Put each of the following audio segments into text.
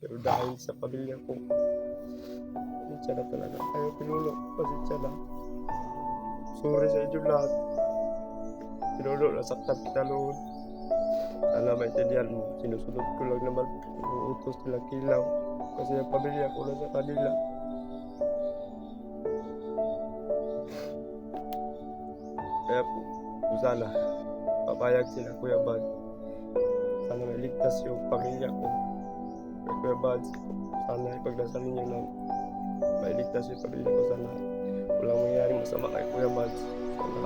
Pero dahil sa pamilya ko, pasensya na talaga. Kayo pinuno, pasensya na. Sorry sa inyo lahat. Pinuno, nasaktan kita noon. Sana maintindihan mo, sinusunod ko lang naman yung utos nila kilaw. Kasi ang pamilya ko na sa kanila. Kaya po, kung sana, papayag sila Kuya Bad. Sana mailigtas yung pamilya ko. Kaya Kuya Bad, sana ipagdasal ninyo na mailigtas yung pamilya ko. Sana walang mangyayari masama kay Kuya Bad. Sana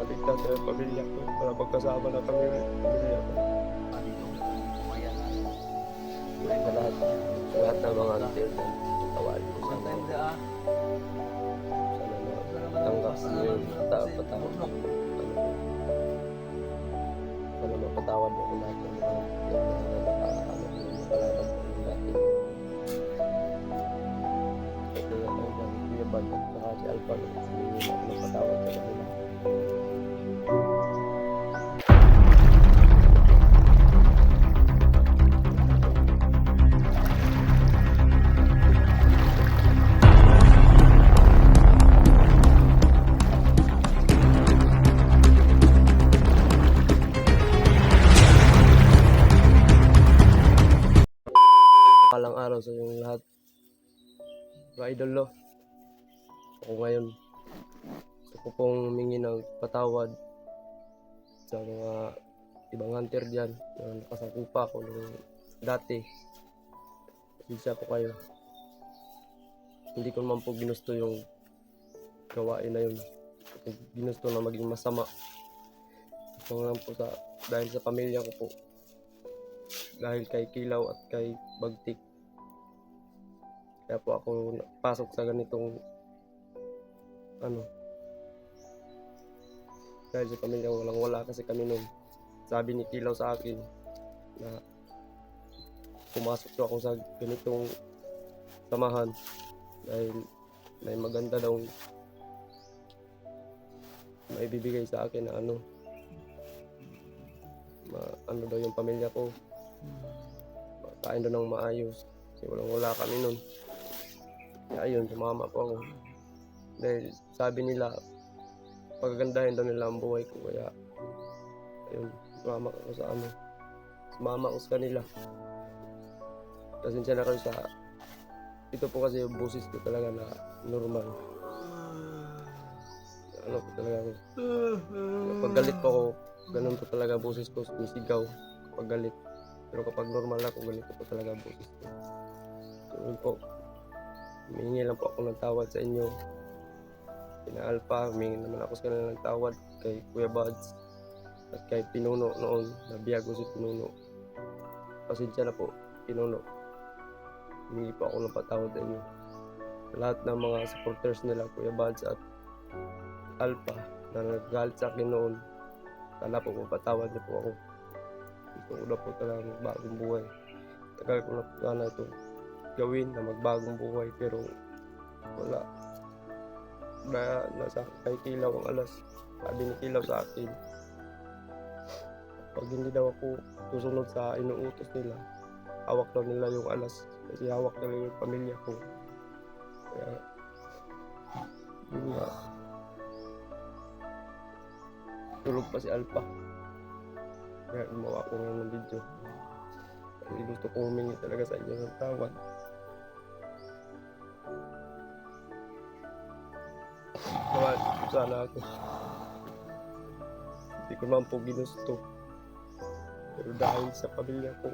maligtas yung pamilya ko. Para pagkasama na kami ng pamilya ko. Sa lahat, sa lahat ng mga antil na tawalin ko sana. Sana matanggap niyo yung pata- patawad. Sana mapatawad niyo ko lahat hunter dyan na nakasakupa ko nung dati. Pasensya po kayo. Hindi ko naman po ginusto yung gawain na yun. Ginusto na maging masama. Ito nga po sa, dahil sa pamilya ko po. Dahil kay Kilaw at kay Bagtik. Kaya po ako pasok sa ganitong ano dahil sa pamilya walang wala kasi kami nun sabi ni Kilaw sa akin na pumasok daw ako sa ganitong samahan dahil may maganda daw may bibigay sa akin na ano ma, ano daw yung pamilya ko. Kain daw ng maayos kasi walang wala kami nun. Kaya ayun sumama po ako. Dahil sabi nila pagagandahin daw nila ang buhay ko kaya ayun sumama ako sa ano. Sumama ako sa kanila. Pasensya na kayo sa ito po kasi yung boses ko talaga na normal. Ano po talaga ako? Kapag galit po ako ganun po talaga boses ko sumisigaw. Kapag galit. Pero kapag normal ako ganito po talaga boses ko. Yun po. Humingi lang po ako ng tawad sa inyo. Kina Alpha, humingi naman ako sa kanila ng tawad kay Kuya Buds at kay Pinuno noon, nabiyago si Pinuno. Pasensya na po, Pinuno. Humingi po ako ng patawad lahat ng mga supporters nila, Kuya Buds at Alpha, na nagagalit sa akin noon, sana po mapatawad niyo po ako. Gusto ko na po talaga magbagong buhay. Tagal ko na po sana ito gawin na magbagong buhay pero wala na nasa kay Kilaw ang alas. Sabi ni Kilaw sa akin, pag hindi daw ako susunod sa inuutos nila, hawak daw nila yung alas. Kasi hawak nila yung pamilya ko. Kaya, yun nga. Tulog pa si Alpha. Kaya gumawa ko ngayon ng video. Kasi gusto ko humingi talaga sa inyo ng tawad. Tawad sana ako. Hindi ko naman po ginusto. Pero dahil sa pamilya ko,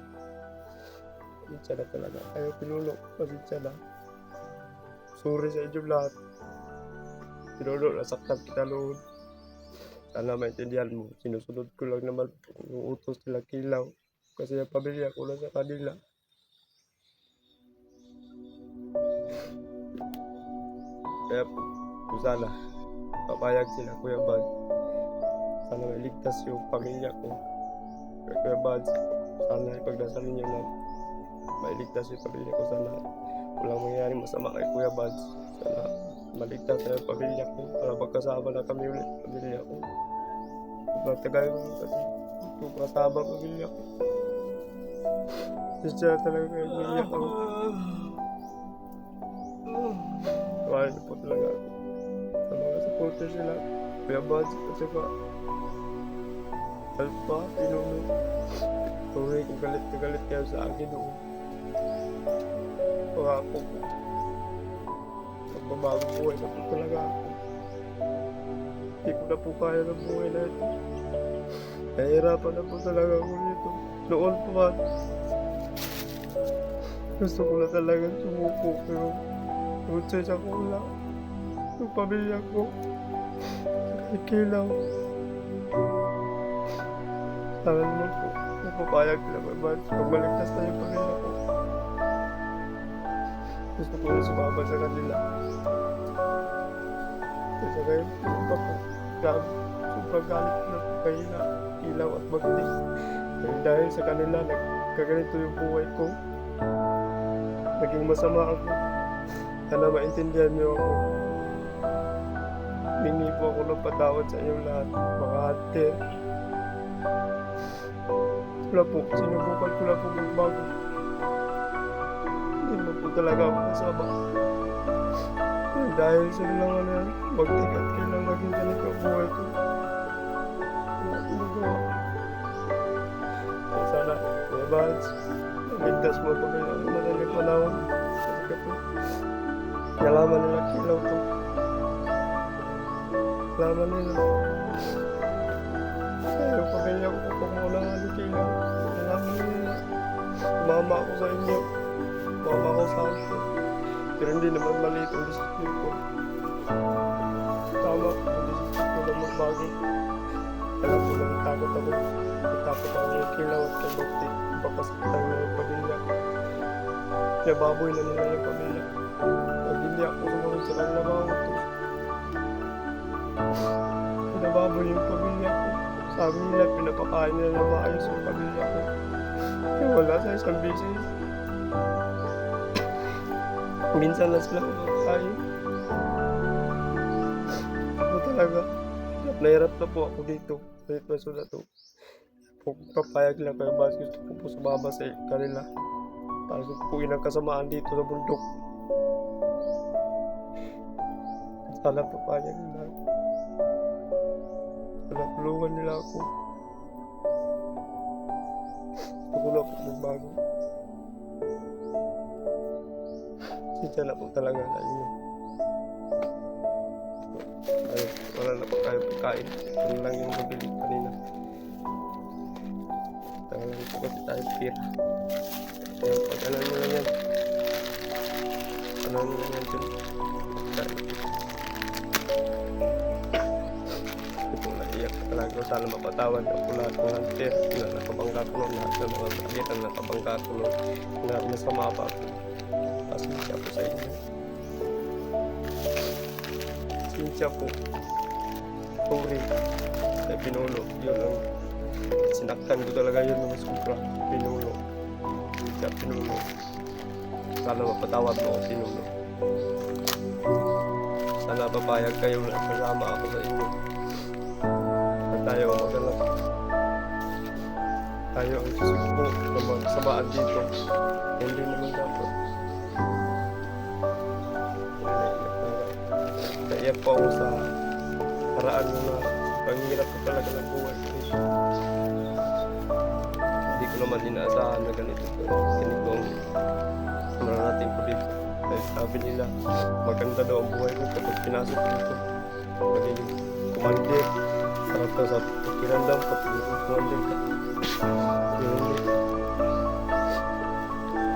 pasensya na talaga. Kayo pinuno, pasensya na. Sorry sa inyo lahat. Pinuno, nasaktan kita noon. Sana maintindihan mo. Sinusunod ko lang naman yung utos nila kilaw. Kasi ang pamilya ko na sa kanila. Kaya kung sana, papayag sila Kuya Bad. Sana mailigtas yung pamilya ko. Kaya Kuya Bad, sana ipagdasal niyo na mailigtas yung pamilya ko. Sana walang mangyayari masama kay Kuya Bad. Sana maligtas na yung pamilya ko para magkasama na kami ulit pamilya ko. Matagal ko kasi ito kasama ang pamilya ko. Siya talaga kayo umiiyak ako. Mahal na po talaga ako. Sa mga supporters nila. Kuya Buds at saka Alpha, Pinuno. Sorry kung galit na galit kayo sa akin noon. Pangako po. Magbabago buhay na po talaga ako. Hindi ko na po kaya ng buhay na ito. Nahihirapan na po talaga ako nito. Noon po man. Gusto ko na talaga sumuko pero Rutsa ko wala. Yung pamilya ko. Nakikilaw. Sana naman po. Napapayag sila ba ba? Pagmaligtas na yung pamilya ko. Gusto ko na sumama sa kanila. Kasi ngayon, pumunta po. Grabe. Sobrang galit na po kahina. Ilaw at magdi. Dahil dahil sa kanila, nagkaganito yung buhay ko. Naging masama ako. Sana maintindihan niyo ako. Hingi po ako ng patawad sa inyong lahat, mga ate. Wala po, sinubukan ko lang po magbago. Hindi mo po talaga ako kasama. Dahil sa lang ano yan, magtigat kailang maging ganito ang buhay ko. Wala ko nagawa. Kaya sana, Kuya Vance, namigtas mo pa kayo ng madaling panahon. Talaga po. Nalaman nila kilaw to. Nalaman nila. Mama ako sa inyo. Mama ako sa akin. Pero hindi naman mali itong decision ko. Tama. Decision ko na magbago. Alam ko na natakot ako. Natakot ako ng kilaw at kay Bakti. Papasakitan na yung pamilya. Kaya baboy na nila yung pamilya. Pag hindi ako sumunod sa kanila mga utos. Pinababoy yung pamilya ko. Sabi nila, pinapakain nila na maayos yung pamilya ko. Sa isang bisis. Minsan na sila kumakain. Ako talaga. Hirap na hirap po ako dito. Sa sitwasyon na to. Kung papayag lang kayo ba, gusto ko po sumama sa kanila. Para supuin ang kasamaan dito sa bundok. Sana papayag nila. Sana tulungan nila ako. Gusto ko na po magbago. Sita na po talaga na inyo. Ay, wala na po kayo pagkain. Ito lang yung nabili kanina. Tanga lang po kasi tayo pira. Kaya pag ano mo lang yan. Ano mo lang yan. Sana mapatawad ako lahat ng hunter na nakabangga ko ng lahat ng mga bagay na nakabangga ko ng na masama pa ako. Pasensya po sa inyo. Pasensya po. Sorry. Kaya pinulo. Yun ang sinaktan ko talaga yun ng sobra. Pinulo. Pasensya pinulo. Sana mapatawad ako pinulo. Sana papayag kayo na kasama ako sa inyo. Tayo ang magalap. Tayo ang susugpo na magsamaan dito. Hindi naman dapat. Naiyak po ako sa paraan mo na panghirap ko talaga ng buhay. Hindi ko naman inaasahan na ganito. Ganito ang mararating ko dito. Dahil sabi nila, maganda daw ang buhay ko kapag pinasok dito. Magiging kumandir. Sarap daw sa pakiramdam kapag kumandir ka. Yun hindi.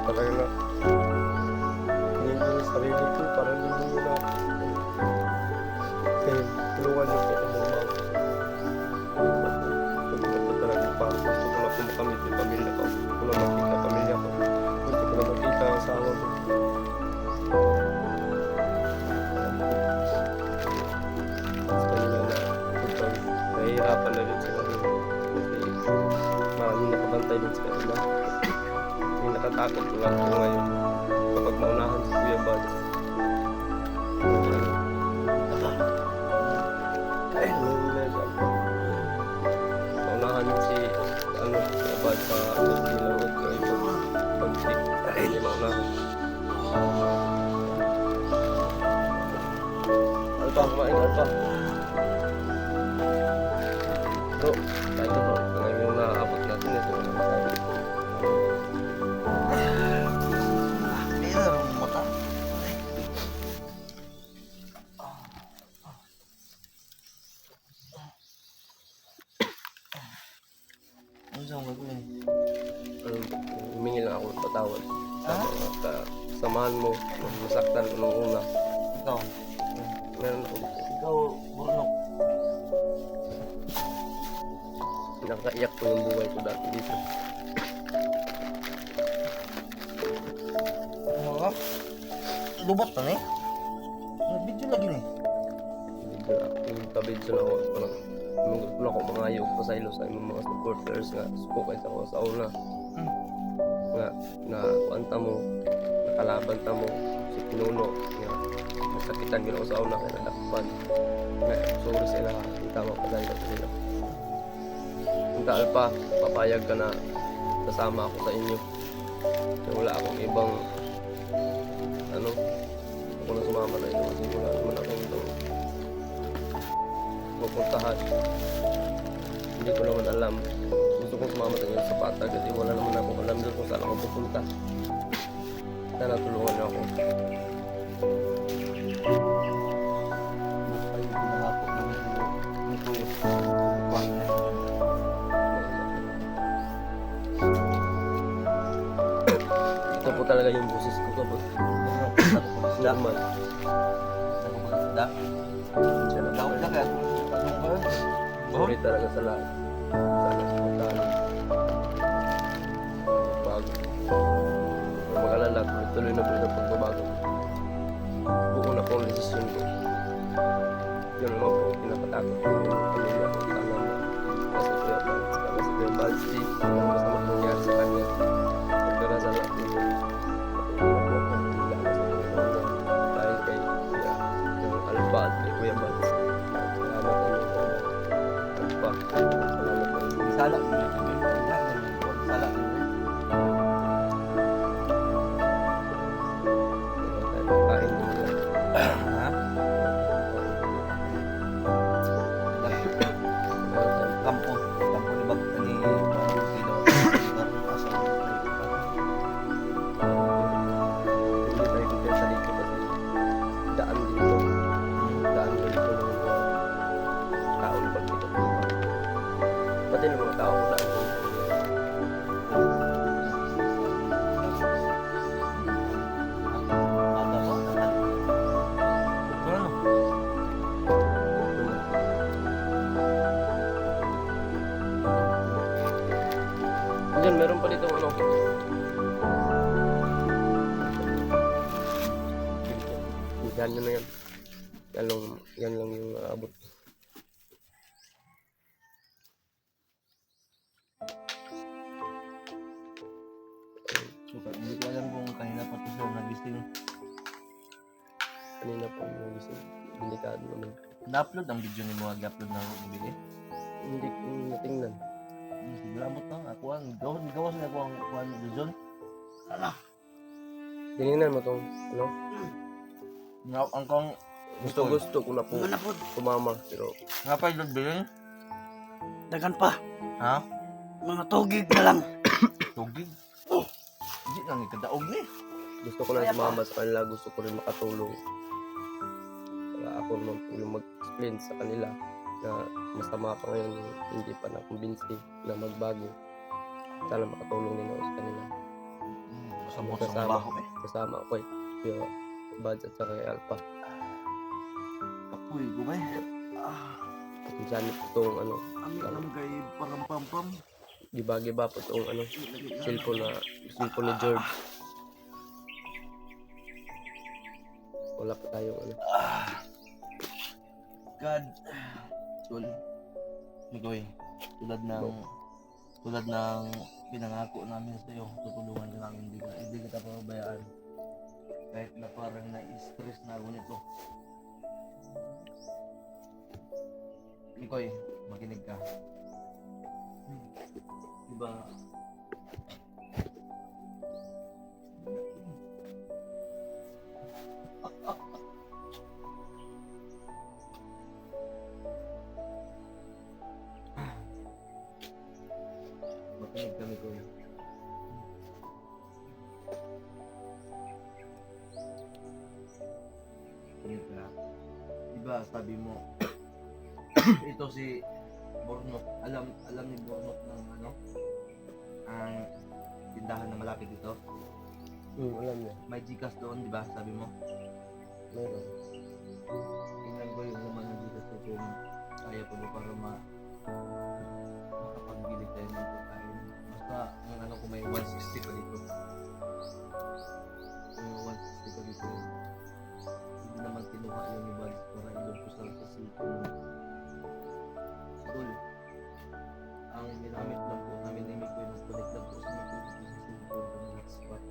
Talaga na. Hindi ko yung sarili ko para hindi mo na kaya tulungan niyo po ang mga Gusto ko talaga pa. Gusto ko na po makamit yung pamilya ko. Gusto ko na makita ang pamilya ko. Gusto ko na makita ang asawa ko. Nakabantay din sa. Yung natatakot ko lang po ngayon kapag maunahan si Kuya Bad. Ay, nila siya. Maunahan si ano, Kuya Bad sa Kilo at ito. hindi mauna ako. Alpa, kumain ka, Alpa. May video lagi ni. Bigla, yung tabidyo na ako. Parang, nung ko ako mangayog pa sa ilo sa imong mga supporters nga suko sa ako sa una. Hmm. Nga, na kuanta mo, nakalaban ta mo, si Pinuno, nga, nasakitan gino ko sa una kaya nadakpan. Nga, sorry sa ila, tama pa dahil sa nila. Kung taal pa, papayag ka na kasama ako sa inyo. Kaya wala akong ibang, kasi wala naman akong ibang pupuntahan. Hindi ko naman alam. Gusto kong sumama sa inyo sa pata kasi wala naman akong alam doon kung saan ako pupunta. Sana tulungan ako. Talaga yung boses ko kapag pa naman. Ako pa isda. Siya na Daw na ka. Ba yun? Sorry talaga sa lahat. Sana. Bago. Huwag mag-alala, tuloy na po pagbabago. Buo na po ang desisyon ko. Yun naman po, pinakatakot ko yung pamilya ko. Sana kasi Kuya Bal, sana si Kuya Balsi, ano masama nangyari sa kanya. Sa inyo. Kanina pa yung gising. Delikado naman. Na-upload ang video ni mo. Ag-upload na ako bili. Hindi ko natingnan. Labot na. Ako ang gawas. Gawas na ako ang kuhan ni John. Tinignan mo tong, ano? Nga ang kong Gusto gusto ko na po sumama pero nga pa yung bilin. Dagan pa. Ha? Mga tugig na lang. Tugig. Oh. Hindi lang ikadaog ni. Gusto ko na sumama sa kanila, gusto ko rin makatulong. Kaya ako naman po yung mag-explain sa kanila na masama pa ngayon hindi pa na-convince na magbago. Sana makatulong din ako sa kanila. Sa Kasama. baho eh. Kasama ako eh. Kuya Bads at saka kay Alpha. Ko ba eh. Kung saan itong ano, Ang alam kay parang pampam. giba-giba po itong ano, cellphone na cellphone ni George. Wala pa tayong ano. God. Sul. Migoy. Tulad ng tulad ng pinangako namin sa iyo, tutulungan ka namin hindi ka hindi kita pababayaan. Kahit na parang na-stress na ako nito. Mikoy, makinig ka. Diba, Makinig kami, kuya. Kuya ka. Diba, sabi mo, ito si Bornok. Alam, alam ni Bornok ng ano? Ang tindahan na malapit dito. Hmm, alam niya. May Gcash doon, di ba? Sabi mo. Meron. Tingnan ko yung laman ng ko kung kaya pa ba para ma makapagbili tayo ng pagkain. Basta ang ano ko may 160 pa dito. May 160 pa dito. Hindi naman kinuha yung Vance para ilog ko sa mo. Tol, ang ginamit lang po namin ni Mikoy ng connect lang po sa Mikoy ko ng hotspot.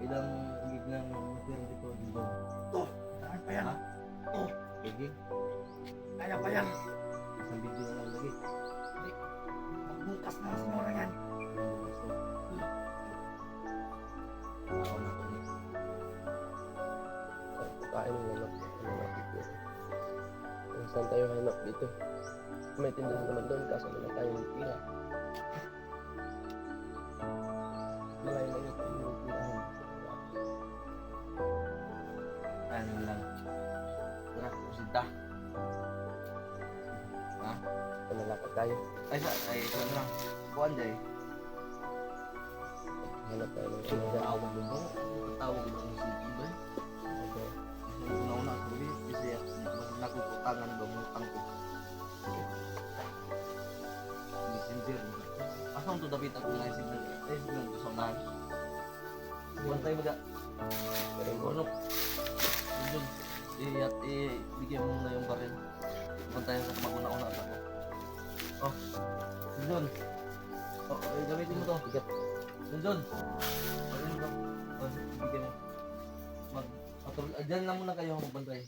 Ilang gig ng meron dito dito. Tahan pa yan. Ha? Sige, Kaya pa yan. isang video na lang lagi. Magbukas na sa mura yan. Ako na kung Kain ng anak. Ano natin dito. Saan tayo hanap dito. May tindahan naman doon kaso wala tayong tira. Bantayan sa maguna-una sa ako. Oh. Yun. Oh, eh, gamitin mo to. bigat. Yun dun. Baril mo to. Oh, bigyan mo. Mag... Ah, dyan lang muna kayo magbantay.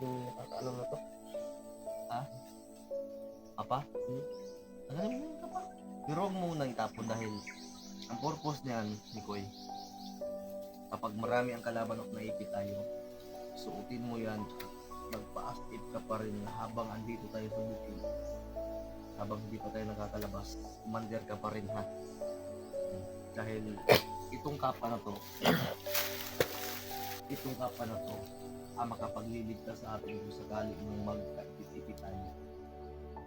Yung nakakaano na to. Apa? Hmm? Ano mo ka pa? Pero huwag mo munang itapon dahil ang purpose niyan, Nikoy, kapag marami ang kalaban at naipit tayo, suotin mo yan, magpa-active ka pa rin habang andito tayo sa bukid. Habang hindi pa tayo nakakalabas, commander ka pa rin ha. Dahil itong kapa na to, itong kapa na to, ang makapagliligtas sa atin kung sakali mong magkaipit-ipit tayo.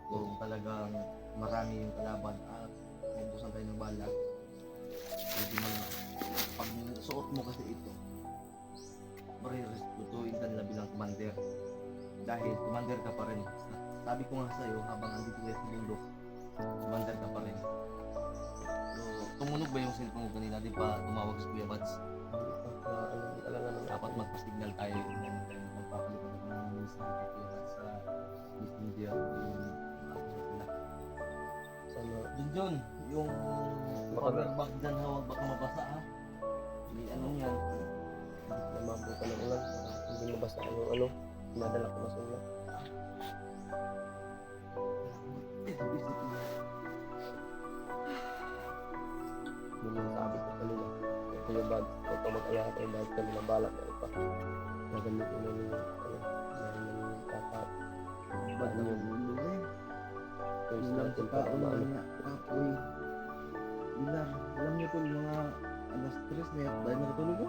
Kung talagang marami yung kalaban at maubusan tayo ng bala pwede mo na. Pag suot mo kasi ito marirespetuin ka nila bilang commander. Dahil commander ka pa rin. Sabi ko nga sa'yo habang andito tayo sa bundok commander ka pa rin. So tumunog ba yung cellphone mo kanina? Di pa tumawag si Kuya Bats Ano, talaga ng dapat magpa-signal tayo kung magpapalitan ng sa ano sila sana Dun dun, yung bank dyan hawag baka mabasa ha. Hindi ano yan. namabutan ng ulan. Hindi mabasa yung ano, pinadala ko na sa ulan. Yung sabi ko kanina. Kuya Bad, huwag ka mag-alala tayo dahil kami ng balak na ipa. Gagamitin mo yung ano, yung kaka. Ba't Ano yung yun? ulo eh? First para kaon maano. niya. Kapoy. Ilang. Alam niyo po mga alas 3 na yan. Dahil nakatulog ko?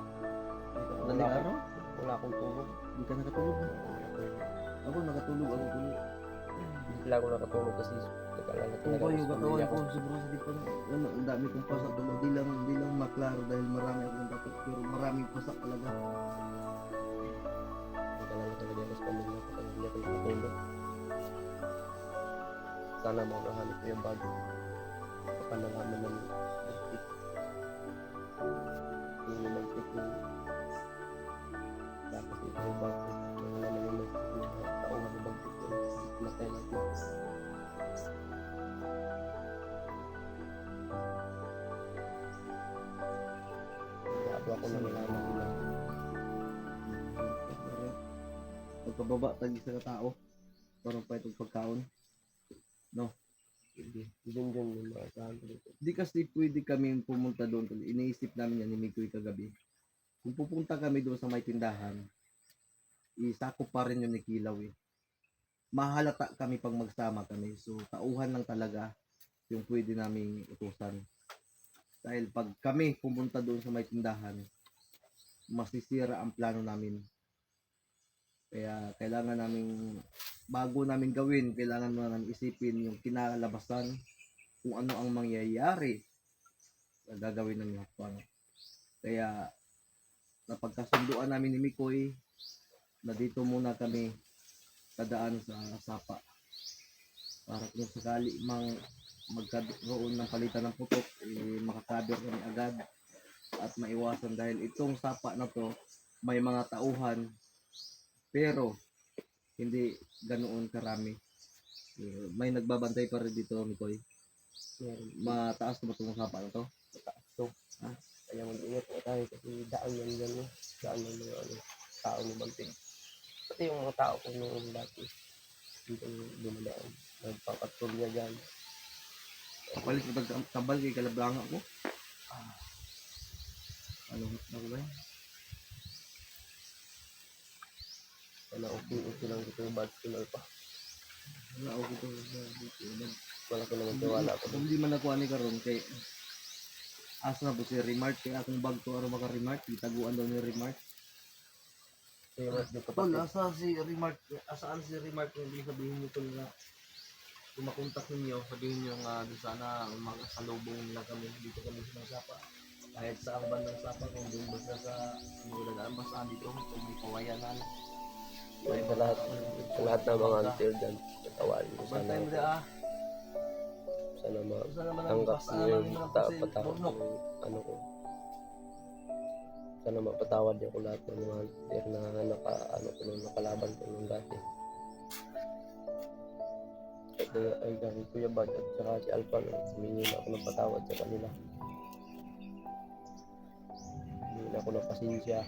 Wala Daling araw? Wala akong tulog. Hindi ka nakatulog ha? Ako nakatulog ako tuloy. Bigla ako nakatulog kasi nag-alala talaga ba ako yung sa pamilya ko, ko. sobrang sakit pa. Ano, ang dami kong pasak talaga. Di lang, di lang maklaro dahil marami akong dapat. Pero maraming pasak talaga. Nag-alala talaga ako sa pamilya ko kaya hindi ako nakatulog. Sana makahanap ko yung bago. Baka nalaman ng Pagkababa, tagi sa tao. Parang pa itong pagkaon. No? Hindi. Yun yun yung mga dito. Di kasi pwede kami pumunta doon. Iniisip namin yan ni Mikoy kagabi. Kung pupunta kami doon sa may tindahan, isakop pa rin yun ni Kilaw eh. Mahalata kami pag magsama kami. So, tauhan lang talaga yung pwede naming utusan. Dahil pag kami pumunta doon sa may tindahan, masisira ang plano namin. Kaya kailangan namin bago namin gawin, kailangan namin isipin yung kinalabasan kung ano ang mangyayari sa gagawin ng hakbang. Kaya napagkasunduan namin ni Mikoy na dito muna kami tadaan sa sapa para kung sakali mang magkaroon ng palitan ng putok eh, makakaber kami agad at maiwasan dahil itong sapa na to may mga tauhan pero hindi ganoon karami Eh, may nagbabantay pa rin dito Mikoy mataas na ba itong sapa na to So, kaya mag-ingat po tayo kasi daan yan dyan eh. Daan ng mga ano, tao ni Bantig. Pati yung mga tao ko noong dati. Dito dumadaan. Nagpapatrolya dyan. Kapalit tag tabal kay kalablanga ko. Ah. Ano na ko ba? yan? Sana okay, okay lang dito yung bad signal pa. Wala dito sa dito. Nag- Wala ko naman tiwala ko. Kung di man nakuha ni karon kay asa na po si Remark kay akong bag to aron maka Remark itaguan daw ni Remark. Kaya mas di Tol, asa si Remark? Asaan si Remark hindi sabihin niyo tol na kung makontak ninyo, sabihin niyo nga doon sana magkasalubong nila kami dito kami sa sapa. Kahit sa ang bandang sapa kung doon basta sa mga basta dito kung may kawayanan. Sa lahat, sa lahat ng mga until dyan. Tatawarin ko sana. Bantay mo na ah. Sana matanggap niyo yung patawad yung ano ko. Sana mapatawad niyo ko lahat ng mga until na naka, ano ko nung nakalaban ko nung dati. At uh, ay kay Kuya Bad at saka si Alpha no, humingi na ako ng patawad sa kanila. Humingi na ako ng pasensya.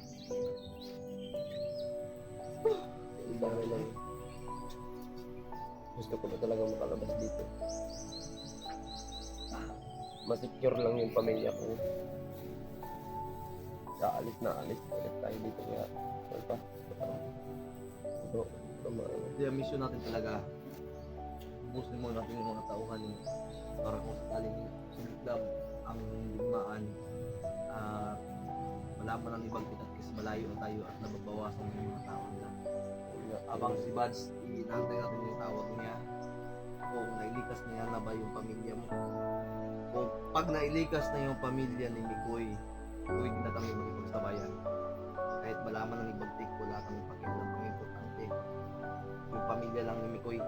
Iba na lang. Gusto ko na talaga makalabas dito. Masecure lang yung pamilya ko. Kaalis na alis ulit tayo dito kaya ano pa? Hindi, ang mission natin talaga. Ubusin mo natin yung mga tauhan mo para kung sakaling sumiklab ang digmaan at malaman ng ibang kita least malayo na tayo at nababawasan yung mga tao nila. Abang si Buds, inantay natin yung tawag niya kung nailikas niya na ba yung pamilya mo. Kung pag nailikas na yung pamilya ni Mikoy, pwede na kami makipagsabayan. Kahit malaman ng ibang tik, wala kami pakialam ang importante yung pamilya lang ni Mikoy.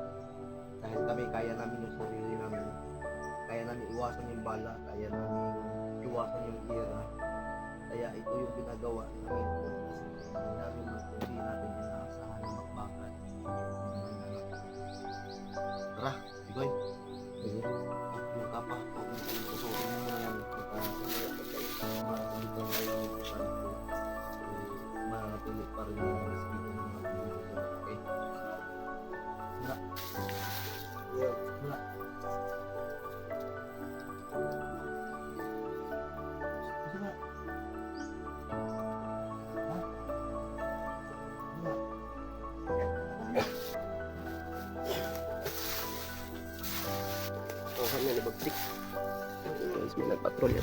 Dahil kami, kaya namin yung sarili namin. Kaya namin iwasan yung bala, kaya namin iwasan yung ira. Kaya ito yung ginagawa namin. Kasi hindi namin hindi natin inaasahan Tara, Mikoy.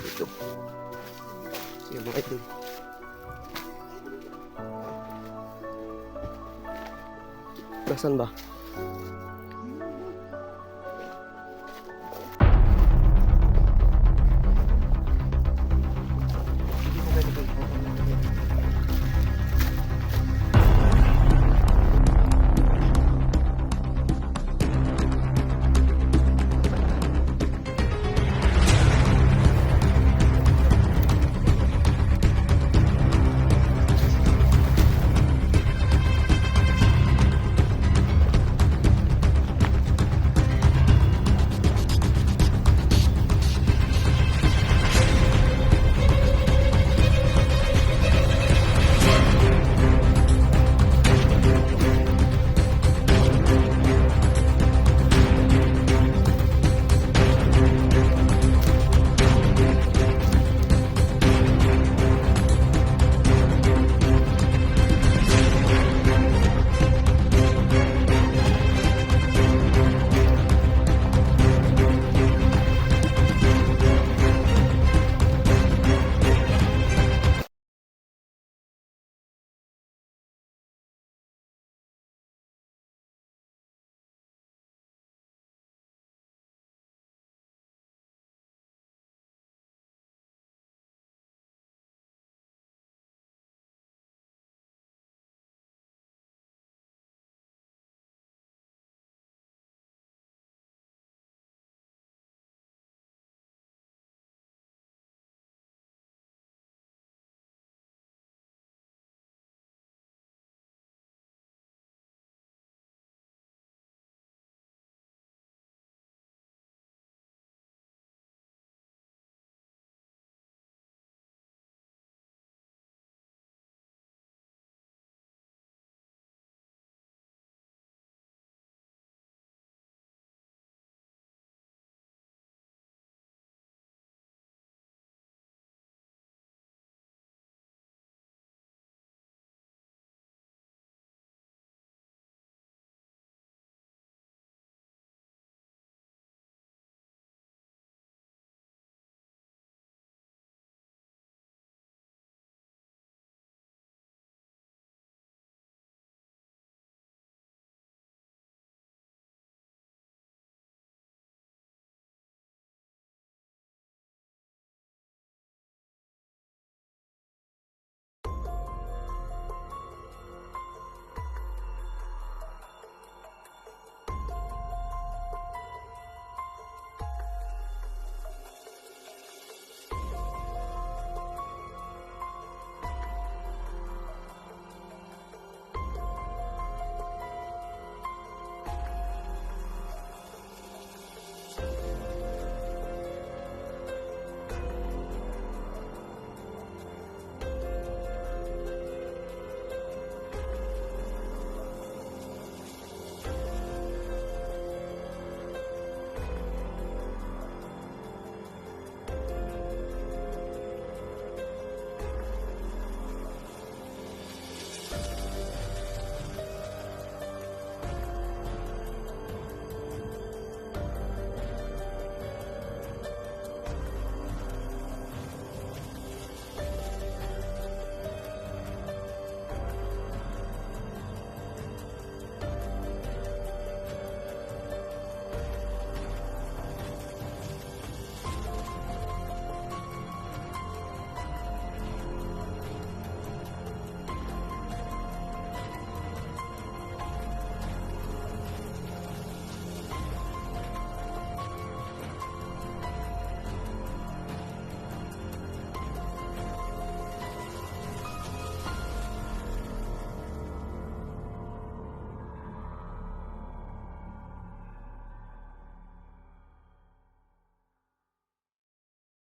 Dito. Sige mga idol. Nasaan ba?